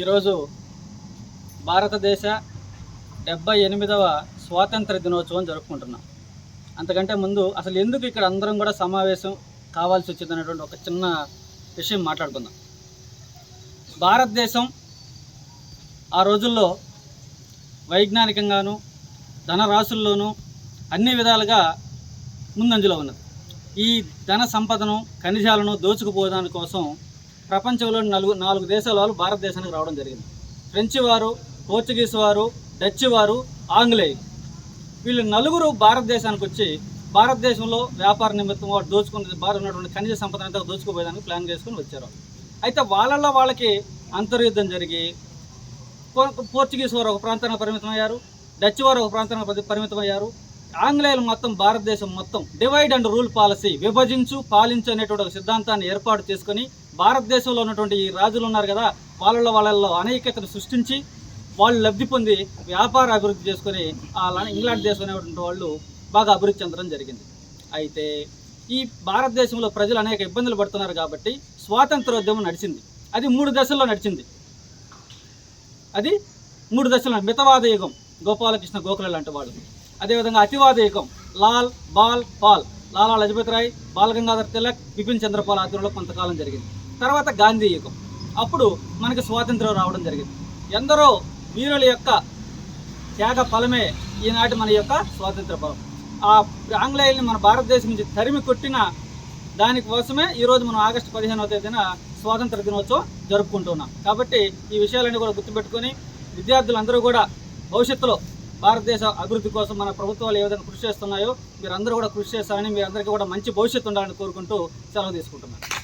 ఈరోజు భారతదేశ డెబ్బై ఎనిమిదవ స్వాతంత్ర దినోత్సవం జరుపుకుంటున్నాం. అంతకంటే ముందు అసలు ఎందుకు ఇక్కడ అందరం కూడా సమావేశం కావాల్సి వచ్చింది అనేటువంటి ఒక చిన్న విషయం మాట్లాడుకుందాం. భారతదేశం ఆ రోజుల్లో వైజ్ఞానికంగాను ధనరాశుల్లోనూ అన్ని విధాలుగా ముందంజలో ఉన్నది. ఈ ధన సంపదను ఖనిజాలను దోచుకుపోవడానికి కోసం ప్రపంచంలోని నలుగు నాలుగు దేశాల వాళ్ళు భారతదేశానికి రావడం జరిగింది. ఫ్రెంచ్ వారు పోర్చుగీస్ వారు డచ్ వారు ఆంగ్లేయులు వీళ్ళు నలుగురు భారతదేశానికి వచ్చి భారతదేశంలో వ్యాపార నిమిత్తం వాడు దోచుకుని భారత ఉన్నటువంటి ఖనిజ సంపద అంతా దోచుకుపోయేదానికి ప్లాన్ చేసుకుని వచ్చారు. అయితే వాళ్ళల్లో వాళ్ళకి అంతర్యుద్ధం జరిగి పో- పోర్చుగీస్ వారు ఒక ప్రాంతానికి పరిమితమయ్యారు డచ్ వారు ఒక ప్రాంతానికి పరి- పరిమితమయ్యారు. ఆంగ్లేయులు మొత్తం భారతదేశం మొత్తం డివైడ్ అండ్ రూల్ పాలసీ విభజించు పాలించు అనేటువంటి ఒక సిద్ధాంతాన్ని ఏర్పాటు చేసుకొని భారతదేశంలో ఉన్నటువంటి ఈ రాజులు ఉన్నారు కదా వాళ్ళలో వాళ్ళల్లో అనేకతను సృష్టించి వాళ్ళు లబ్ధి పొంది వ్యాపార అభివృద్ధి చేసుకొని ఆ ఇంగ్లాండ్ దేశం అనేటువంటి వాళ్ళు బాగా అభివృద్ధి చెందడం జరిగింది. అయితే ఈ భారతదేశంలో ప్రజలు అనేక ఇబ్బందులు పడుతున్నారు కాబట్టి స్వాతంత్రోద్యమం నడిచింది. అది మూడు దశల్లో నడిచింది. అది మూడు దశలు మితవాద యుగం గోపాలకృష్ణ గోఖలే లాంటి వాళ్ళు. అదేవిధంగా అతివాద యుగం లాల్ బాల్ పాల్. లాలా లజపతి రాయ్ బాలగంగాధర్ తిలక్ బిపిన్ చంద్రపాల్ ఆధ్వర్యంలో కొంతకాలం జరిగింది. తర్వాత గాంధీ యుగం. అప్పుడు మనకి స్వాతంత్రం రావడం జరిగింది. ఎందరో వీరుల యొక్క త్యాగ ఫలమే ఈనాటి మన యొక్క స్వాతంత్ర ఫలం ఆ ఆంగ్లేయుల్ని మన భారతదేశం నుంచి తరిమి కొట్టిన దానికోసమే ఈరోజు మనం ఆగస్టు పదిహేనవ తేదీన స్వాతంత్ర దినోత్సవం జరుపుకుంటున్నాం. కాబట్టి ఈ విషయాలన్నీ కూడా గుర్తుపెట్టుకొని విద్యార్థులందరూ కూడా భవిష్యత్తులో భారతదేశ అభివృద్ధి కోసం మన ప్రభుత్వాలు ఏ విధంగా కృషి చేస్తున్నాయో మీరందరూ కూడా కృషి చేస్తారని మీ అందరికీ కూడా మంచి భవిష్యత్తు ఉండాలని కోరుకుంటూ సెలవు తీసుకుంటున్నాను.